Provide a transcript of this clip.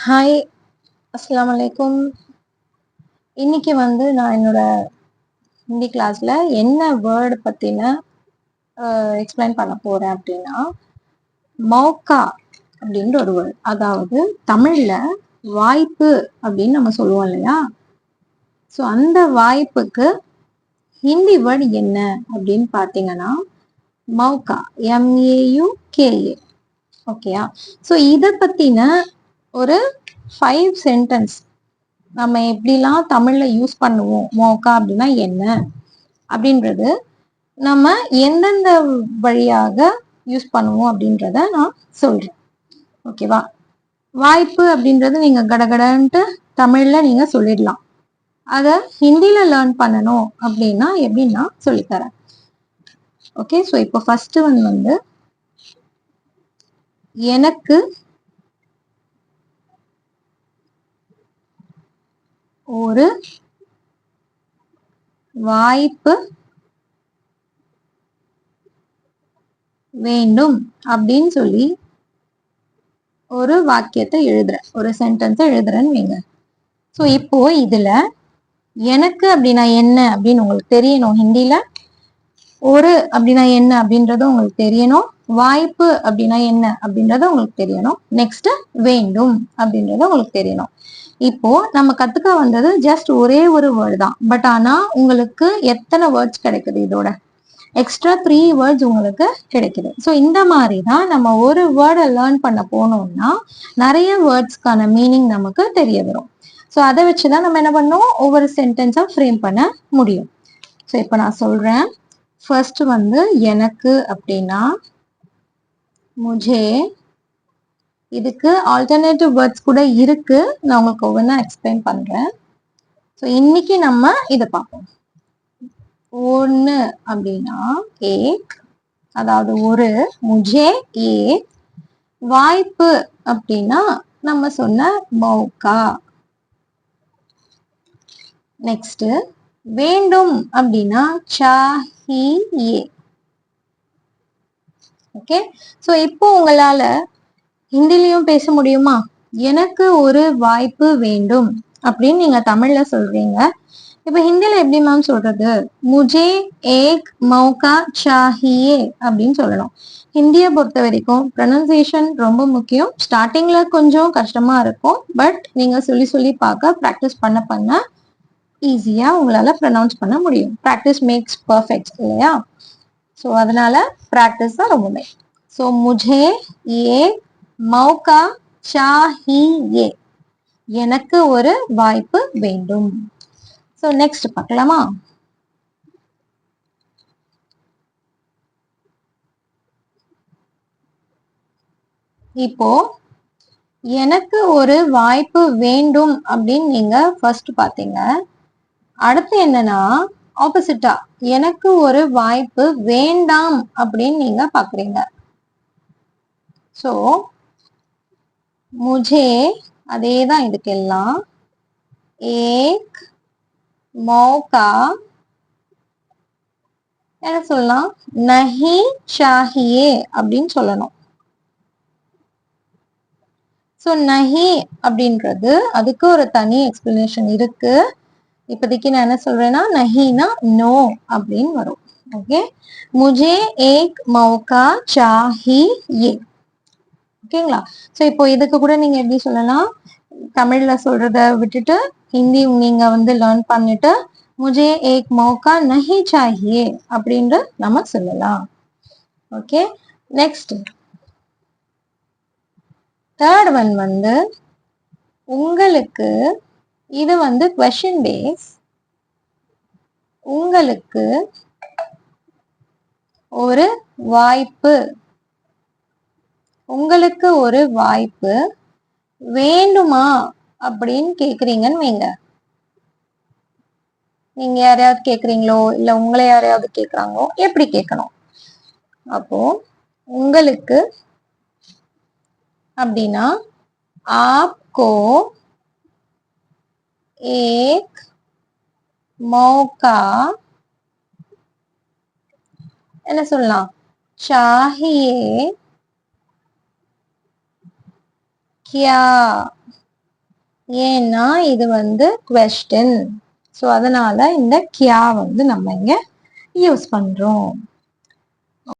Hi அஸ்லாம் வலைக்கும் இன்னைக்கு வந்து நான் என்னோட ஹிந்தி கிளாஸில் என்ன வேர்டு பற்றின எக்ஸ்பிளைன் பண்ண போகிறேன் அப்படின்னா மௌக்கா அப்படின்ற ஒரு வேர்டு அதாவது தமிழில் வாய்ப்பு அப்படின்னு நம்ம சொல்லுவோம் இல்லையா? ஸோ அந்த வாய்ப்புக்கு ஹிந்தி வேர்டு என்ன அப்படின்னு பார்த்தீங்கன்னா மௌக்கா. M A U K A ஓகேயா ஸோ இதை பற்றின ஒரு ஃபைவ் சென்டென்ஸ் நம்ம எப்படிலாம் தமிழ்ல யூஸ் பண்ணுவோம் மோக்கா அப்படின்னா என்ன? அப்படின்றது நம்ம எந்தெந்த வழியாக யூஸ் பண்ணுவோம் அப்படின்றத நான் சொல்றேன். ஓகேவா வாய்ப்பு அப்படின்றது நீங்க கடகடன்ட்டு தமிழ்ல நீங்க சொல்லிடலாம். அதை ஹிந்தியில லேர்ன் பண்ணணும் அப்படின்னா எப்படின்னா சொல்லித்தரேன். ஓகே ஸோ இப்போ ஃபர்ஸ்ட் ஒன் வந்து எனக்கு ஒரு வாய்ப்பு வேண்டும் அப்படின்னு சொல்லி ஒரு வாக்கியத்தை எழுதுறேன் ஒரு சென்டென்ஸை எழுதுறேன்னு வைங்க. ஸோ இப்போ இதுல எனக்கு அப்படின்னா என்ன அப்படின்னு உங்களுக்கு தெரியணும். ஹிந்தில ஒரு அப்படின்னா என்ன அப்படின்றது உங்களுக்கு தெரியணும். வாய்ப்பு அப்படின்னா என்ன அப்படின்றத உங்களுக்கு தெரியணும். நெக்ஸ்ட் வேண்டும் அப்படின்றத உங்களுக்கு தெரியணும். இப்போ நம்ம கத்துக்க வந்தது ஜஸ்ட் ஒரே ஒரு வேர்டு தான். பட் ஆனா உங்களுக்கு எத்தனை வேர்ட்ஸ் கிடைக்குது இதோட? எக்ஸ்ட்ரா த்ரீ வேர்ட்ஸ் உங்களுக்கு கிடைக்குது. ஸோ இந்த மாதிரி தான் நம்ம ஒரு வேர்டை லேர்ன் பண்ண போனோம்னா நிறைய வேர்ட்ஸ்க்கான மீனிங் நமக்கு தெரிய வரும். ஸோ அதை வச்சு தான் நம்ம என்ன பண்ணோம் ஒவ்வொரு சென்டென்ஸாக ஃப்ரேம் பண்ண முடியும். ஸோ இப்போ நான் சொல்றேன். ஃபர்ஸ்ட் வந்து எனக்கு அப்படின்னா முஜே. இதுக்கு ஆல்டர்னேட்டிவ் வேர்ட்ஸ் கூட இருக்கு. நான் உங்களுக்கு ஒவ்வொன்றா எக்ஸ்பிளைன் பண்றேன். ஸோ இன்னைக்கு நம்ம இதை பார்ப்போம். ஒன்று அப்படின்னா ஏக் அதாவது ஒரு முஜே ஏ வாய்ப்பு அப்படின்னா நம்ம சொன்ன மௌக்கா நெக்ஸ்ட் வேண்டும் அப்படின்னா சாஹி ஏ ஓகே ஸோ இப்போ உங்களால ஹிந்திலையும் பேச முடியுமா? எனக்கு ஒரு வாய்ப்பு வேண்டும் அப்படின்னு நீங்க தமிழ்ல சொல்றீங்க. இப்ப ஹிந்தில எப்படி மேம் சொல்றது? முஜே ஏக் மௌகா சாஹியே அப்படின்னு சொல்லணும். ஹிந்தியை பொறுத்த வரைக்கும் ப்ரொனன்சியேஷன் ரொம்ப முக்கியம். ஸ்டார்டிங்ல கொஞ்சம் கஷ்டமா இருக்கும். பட் நீங்க சொல்லி சொல்லி பார்க்க ப்ராக்டிஸ் பண்ண பண்ண ஈஸியா உங்களால ப்ரொனவுன்ஸ் பண்ண முடியும். ப்ராக்டிஸ் மேக்ஸ் பர்ஃபெக்ட் இல்லையா? ஸோ அதனால ப்ராக்டிஸ் தான் ரொம்பவுமே ஸோ முஜே ஏ மௌகா சாஹியே எனக்கு ஒரு வாய்ப்பு வேண்டும். ஸோ நெக்ஸ்ட் பார்க்கலாமா? இப்போ எனக்கு ஒரு வாய்ப்பு வேண்டும் அப்படின்னு நீங்க ஃபர்ஸ்ட் பாத்தீங்க அடுத்து என்னன்னா ஆப்போசிட்டா எனக்கு ஒரு வாய்ப்பு வேண்டாம் அப்படின்னு நீங்க பாக்குறீங்க. ஸோ முஜே அதே தான் இதுக்கெல்லாம். ஏக் மௌகா என்ன சொல்லலாம்? நஹி ஷாஹியே அப்படின்னு சொல்லணும். ஸோ நஹி அப்படின்றது அதுக்கு ஒரு தனி எக்ஸ்பிளனேஷன் இருக்கு. இப்போதைக்கு நான் என்ன சொல்றேன்னா நஹினா நோ அப்படின்னு வரும். ஓகே முஜே ஏக் மௌகா சாஹியே ஓகேங்களா ஸோ இப்போ இதுக்கு கூட நீங்க எப்படி சொல்லலாம்? தமிழ்ல சொல்றத விட்டுட்டு ஹிந்தி நீங்க வந்து லேர்ன் பண்ணிட்டு முஜே ஏக் மௌகா நஹி சாஹியே அப்படின்ட்டு நம்ம சொல்லலாம். ஓகே நெக்ஸ்ட் தேர்ட் ஒன் வந்து உங்களுக்கு இது வந்து கொஷின் பேஸ் உங்களுக்கு ஒரு வாய்ப்பு. உங்களுக்கு ஒரு வாய்ப்பு வேண்டுமா அப்படின்னு கேக்குறீங்கன்னு வைங்க. நீங்க யாரையாவது கேக்குறீங்களோ இல்ல உங்களை யாரையாவது கேக்குறாங்களோ எப்படி கேட்கணும் அப்போ உங்களுக்கு அப்படின்னா ஆப்கோ ஏக் மௌகா என்ன சொல்லலாம் சாஹியே கியா ஏன்னா இது வந்து கொஸ்டின் ஸோ அதனால இந்த கியா வந்து நம்ம இங்க யூஸ் பண்றோம்.